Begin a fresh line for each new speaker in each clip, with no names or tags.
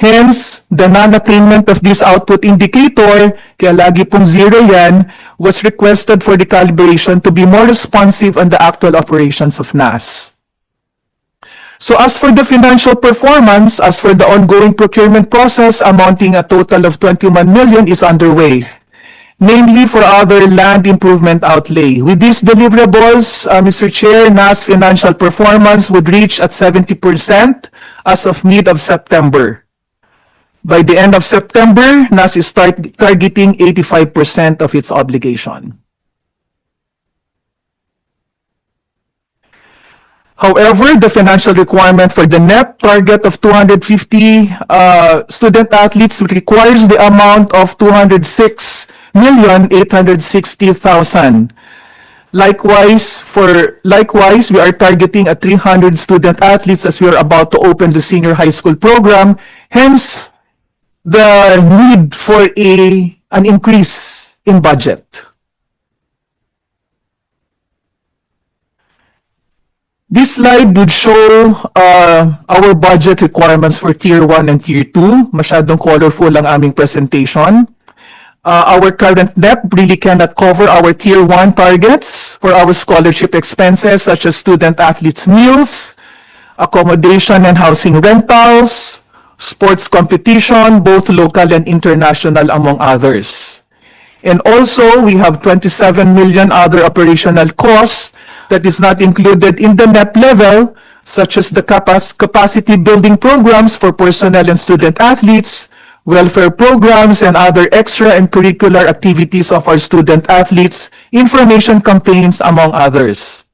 Hence, the non-attainment of this output indicator, kaya lagi pong zero yan, was requested for the calibration to be more responsive on the actual operations of NAS. So as for the financial performance, as for the ongoing procurement process amounting a total of 21 million is underway, namely for other land improvement outlay. With these deliverables, uh, Mr. Chair, NAS financial performance would reach at 70% as of mid of September. By the end of September, NAS is tar- targeting 85% of its obligation. However, the financial requirement for the NEP target of 250 uh, student athletes requires the amount of 206,860,000. Likewise, for likewise, we are targeting a 300 student athletes as we are about to open the senior high school program. Hence, the need for a an increase in budget. This slide would show uh, our budget requirements for Tier 1 and Tier 2. Masyadong colorful ang aming presentation. Uh, our current NEP really cannot cover our Tier 1 targets for our scholarship expenses such as student athletes' meals, accommodation and housing rentals, sports competition, both local and international among others. And also, we have 27 million other operational costs that is not included in the NEP level, such as the capac- capacity building programs for personnel and student athletes, welfare programs, and other extra and curricular activities of our student athletes, information campaigns, among others.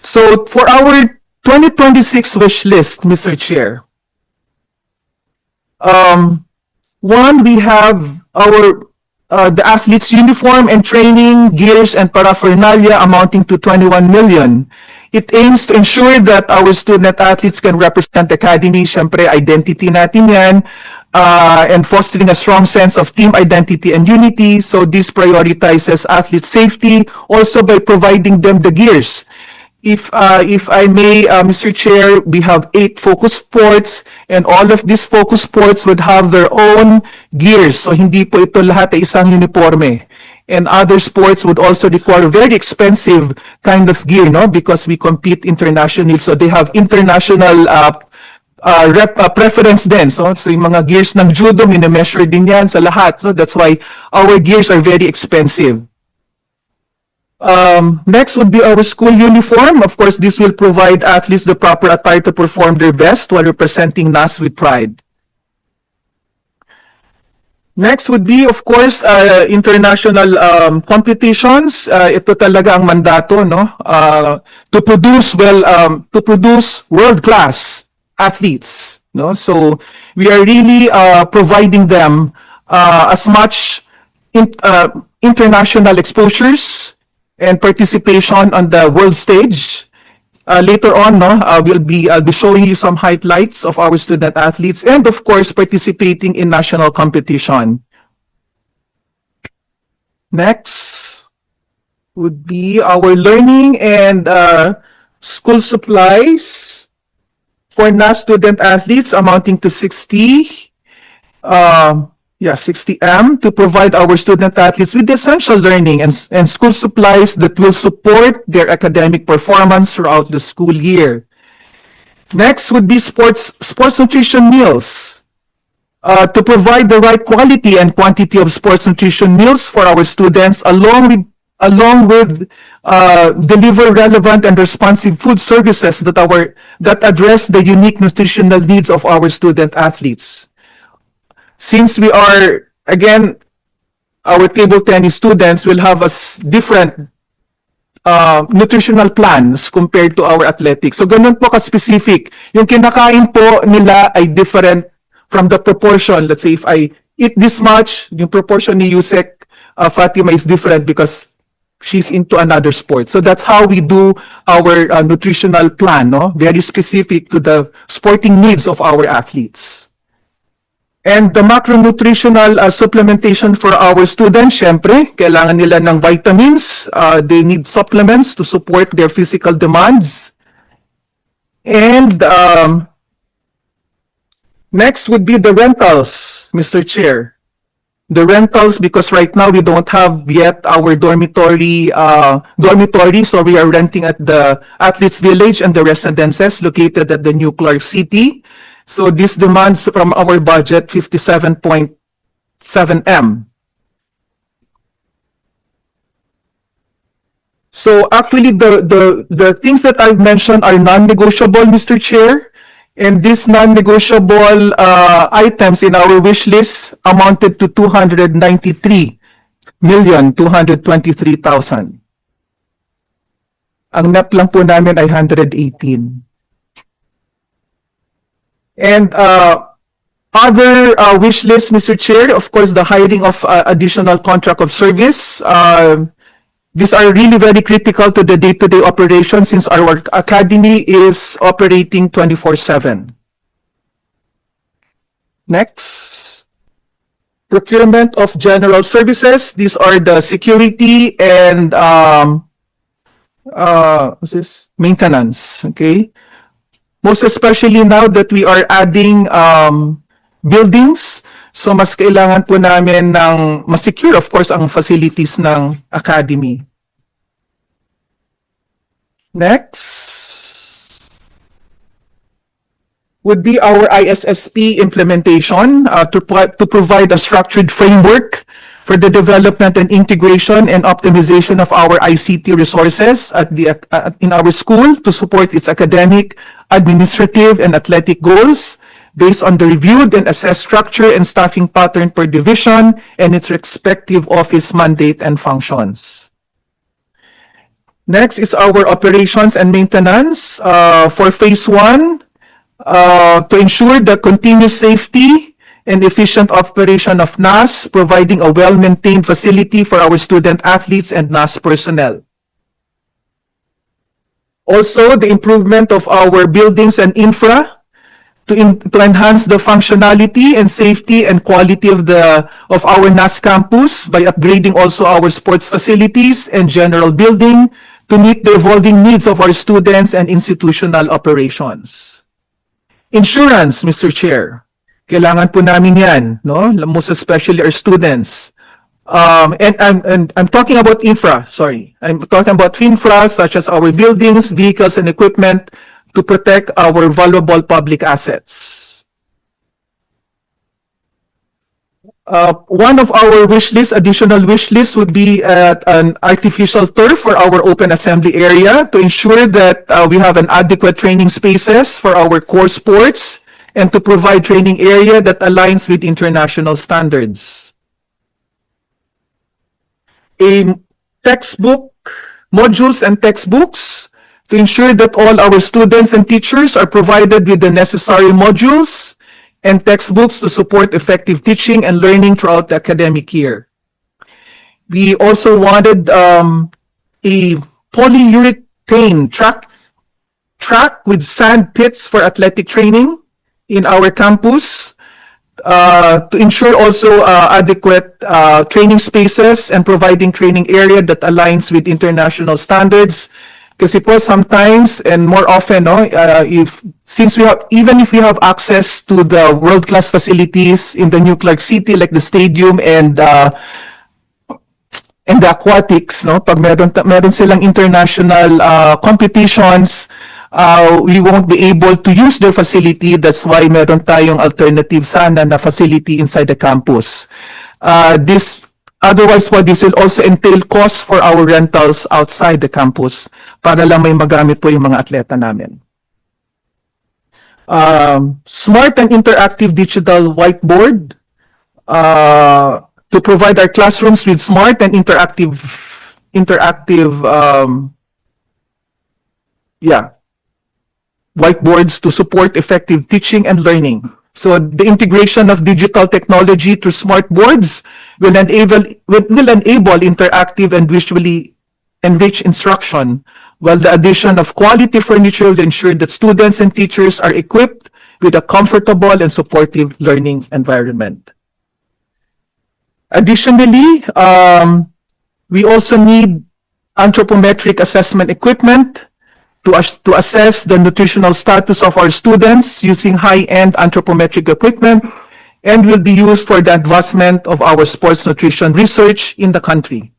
So for our 2026 wish list, Mr. Chair, um, one, we have our, uh, the athletes' uniform and training, gears, and paraphernalia amounting to 21 million. It aims to ensure that our student athletes can represent the academy, syempre identity natin yan, uh, and fostering a strong sense of team identity and unity. So this prioritizes athlete safety also by providing them the gears. If, uh, if I may, uh, Mr. Chair, we have eight focus sports and all of these focus sports would have their own gears. So hindi po ito lahat ay isang uniforme. And other sports would also require very expensive kind of gear, no? Because we compete internationally. So they have international uh, uh, rep, uh, preference din. So, so yung mga gears ng judo, minimeasure din yan sa lahat. So that's why our gears are very expensive. Um, next would be our school uniform. Of course, this will provide athletes the proper attire to perform their best while representing NAS with pride. Next would be, of course, uh, international um, competitions. Uh, ito talaga ang mandato, no? Uh, to produce well, um, to produce world-class athletes, no? So we are really uh, providing them uh, as much in, uh, international exposures and participation on the world stage. Uh, later on, no, uh, we'll be I'll be showing you some highlights of our student athletes and of course participating in national competition. Next would be our learning and uh, school supplies for NAS student athletes amounting to 60 um, yeah, 60M to provide our student athletes with essential learning and, and school supplies that will support their academic performance throughout the school year. Next would be sports, sports nutrition meals. Uh, to provide the right quality and quantity of sports nutrition meals for our students along with along with uh, deliver relevant and responsive food services that our that address the unique nutritional needs of our student athletes since we are, again, our table tennis students will have a different uh, nutritional plans compared to our athletics. So ganun po ka-specific. Yung kinakain po nila ay different from the proportion. Let's say if I eat this much, yung proportion ni Yusek uh, Fatima is different because she's into another sport. So that's how we do our uh, nutritional plan, no? Very specific to the sporting needs of our athletes. And the macronutritional uh, supplementation for our students, syempre, kailangan nila ng vitamins. Uh, they need supplements to support their physical demands. And um, Next would be the rentals, Mr. Chair. The rentals, because right now we don't have yet our dormitory, uh, dormitory, so we are renting at the Athletes Village and the residences located at the New Clark City. So this demands from our budget fifty-seven point seven M. So actually, the, the, the things that I've mentioned are non-negotiable, Mr. Chair. And these non-negotiable, uh, items in our wish list amounted to two hundred ninety-three million, two hundred twenty-three thousand. Ang net lang po namin ay hundred eighteen. And, uh, other uh, wish list, Mr. Chair, of course, the hiring of uh, additional contract of service. Uh, these are really very critical to the day-to-day operation since our academy is operating 24/7. Next. Procurement of general services. These are the security and um, uh, what's this? Maintenance. Okay. Most especially now that we are adding um, buildings. So mas kailangan po namin ng mas secure of course ang facilities ng academy. Next would be our ISSP implementation uh, to, pro- to provide a structured framework for the development and integration and optimization of our ICT resources at the, uh, in our school to support its academic, administrative, and athletic goals based on the reviewed and assessed structure and staffing pattern per division and its respective office mandate and functions. Next is our operations and maintenance uh, for phase one uh, to ensure the continuous safety and efficient operation of NAS, providing a well-maintained facility for our student athletes and NAS personnel. Also, the improvement of our buildings and infra to, in, to enhance the functionality and safety and quality of the of our NAS campus by upgrading also our sports facilities and general building to meet the evolving needs of our students and institutional operations. Insurance, Mr. Chair. Kailangan po namin yan, no? Most especially our students. Um, and I'm, and I'm talking about infra, sorry. I'm talking about infra such as our buildings, vehicles, and equipment to protect our valuable public assets. Uh, one of our wish list, additional wish list would be at an artificial turf for our open assembly area to ensure that uh, we have an adequate training spaces for our core sports and to provide training area that aligns with international standards. A textbook, modules and textbooks to ensure that all our students and teachers are provided with the necessary modules and textbooks to support effective teaching and learning throughout the academic year. We also wanted um, a polyurethane track track with sand pits for athletic training in our campus uh, to ensure also uh, adequate uh, training spaces and providing training area that aligns with international standards. Kasi po sometimes and more often no uh, if since we have even if we have access to the world class facilities in the New Clark City like the stadium and uh, and the aquatics no pag meron meron silang international uh, competitions uh, we won't be able to use their facility that's why meron tayong alternative sana na facility inside the campus uh, this Otherwise po, this will also entail costs for our rentals outside the campus para lang may magamit po yung mga atleta namin. Um, smart and interactive digital whiteboard uh, to provide our classrooms with smart and interactive interactive um, yeah whiteboards to support effective teaching and learning. So the integration of digital technology through smart boards will enable, will, enable interactive and visually enriched instruction, while the addition of quality furniture will ensure that students and teachers are equipped with a comfortable and supportive learning environment. Additionally, um, we also need anthropometric assessment equipment to, to assess the nutritional status of our students using high-end anthropometric equipment and will be used for the advancement of our sports nutrition research in the country.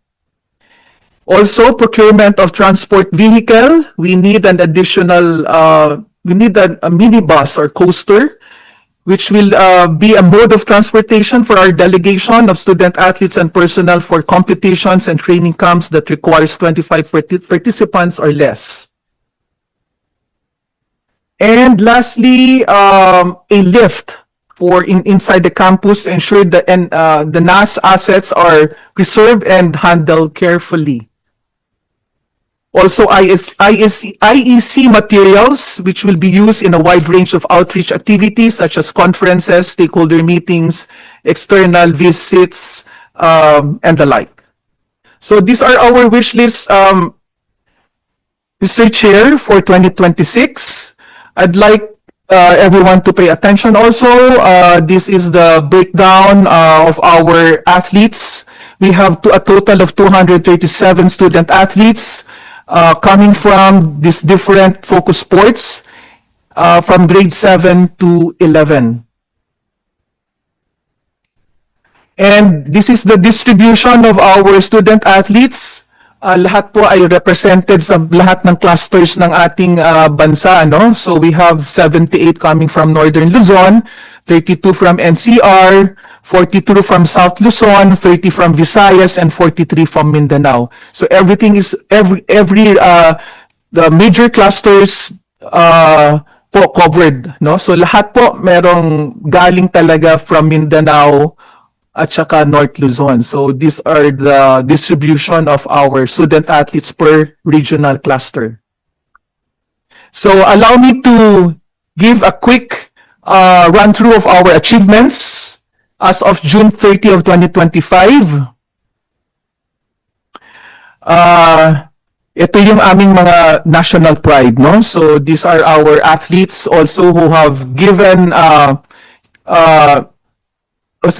Also, procurement of transport vehicle, we need an additional, uh, we need a, a minibus or coaster, which will, uh, be a mode of transportation for our delegation of student athletes and personnel for competitions and training camps that requires twenty-five parti- participants or less. And lastly, um, a lift for in, inside the campus to ensure that, and, uh, the NAS assets are preserved and handled carefully. Also, IS, IEC materials, which will be used in a wide range of outreach activities such as conferences, stakeholder meetings, external visits, um, and the like. So these are our wish lists, um, Mr. Chair, for 2026. I'd like uh, everyone to pay attention also. Uh, This is the breakdown uh, of our athletes. We have to- a total of 237 student athletes uh, coming from these different focus sports uh, from grade 7 to 11. And this is the distribution of our student athletes. Ah, lahat po ay represented sa lahat ng clusters ng ating ah, bansa. No? So we have 78 coming from Northern Luzon, 32 from NCR, 42 from South Luzon, 30 from Visayas, and 43 from Mindanao. So everything is, every, every, uh, the major clusters uh, po covered. No? So lahat po merong galing talaga from Mindanao, at saka North Luzon. So these are the distribution of our student athletes per regional cluster. So allow me to give a quick uh, run through of our achievements as of June 30 of 2025. Uh, ito yung aming mga national pride, no? So these are our athletes also who have given uh, uh,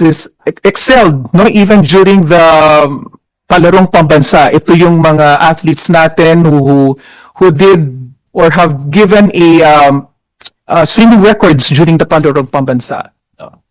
is excelled no even during the um, palarong pambansa. Ito yung mga athletes natin who who did or have given a um, uh, swimming records during the palarong pambansa. No.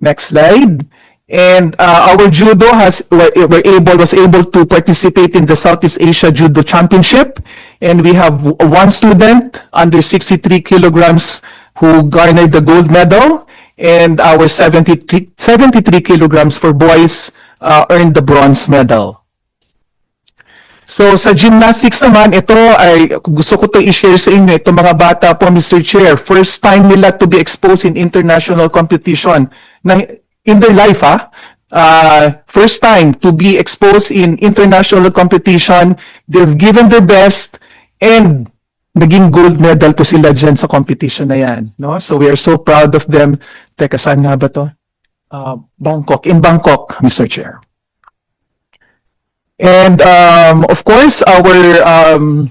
next slide. And uh, our judo has were, were able was able to participate in the Southeast Asia Judo Championship. And we have one student under 63 kilograms who garnered the gold medal and our 73, 73 kilograms for boys uh, earned the bronze medal. So sa gymnastics naman, ito ay gusto ko to i-share sa inyo. Ito mga bata po, Mr. Chair, first time nila to be exposed in international competition na in their life, ha? Uh, first time to be exposed in international competition. They've given their best and naging gold medal po sila dyan sa competition na yan. No? So we are so proud of them. Teka, saan nga ba to? Uh, Bangkok. In Bangkok, Mr. Chair. And um, of course, our um,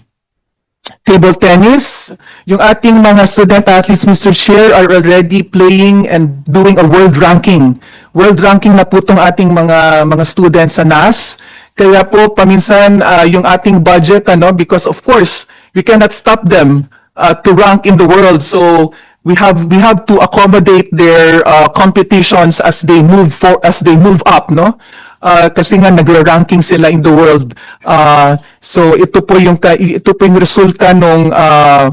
table tennis, yung ating mga student athletes, Mr. Chair, are already playing and doing a world ranking. World ranking na po itong ating mga mga students sa NAS. Kaya po paminsan ah, yung ating budget ano because of course we cannot stop them uh, to rank in the world. So we have we have to accommodate their uh, competitions as they move for as they move up, no? Uh, kasi nga nagra-ranking sila in the world. Uh, so ito po yung ito po yung resulta nung uh,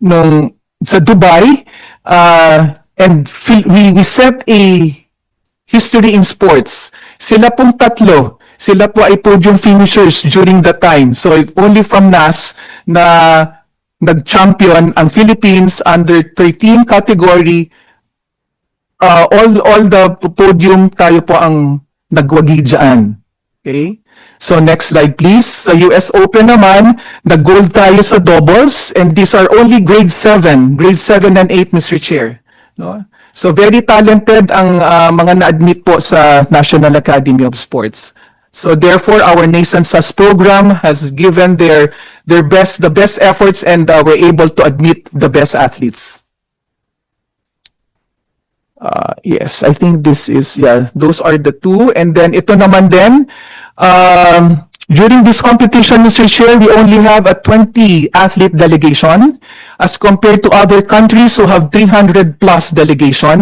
nung sa Dubai uh, and we we set a history in sports. Sila pong tatlo, sila po ay podium finishers during that time. So it only from NAS na nag-champion ang Philippines under 13 category. Uh, all all the podium tayo po ang nagwagi dyan. Okay? So next slide please. Sa US Open naman, nag-gold tayo sa doubles and these are only grade 7, grade 7 and 8 Mr. Chair. No? So very talented ang ah, mga na-admit po sa National Academy of Sports. So therefore, our nascent SAS program has given their their best, the best efforts and uh, we're able to admit the best athletes. Uh, yes, I think this is, yeah, those are the two. And then ito naman din, um, During this competition, Mr. Chair, we only have a 20 athlete delegation as compared to other countries who have 300 plus delegation.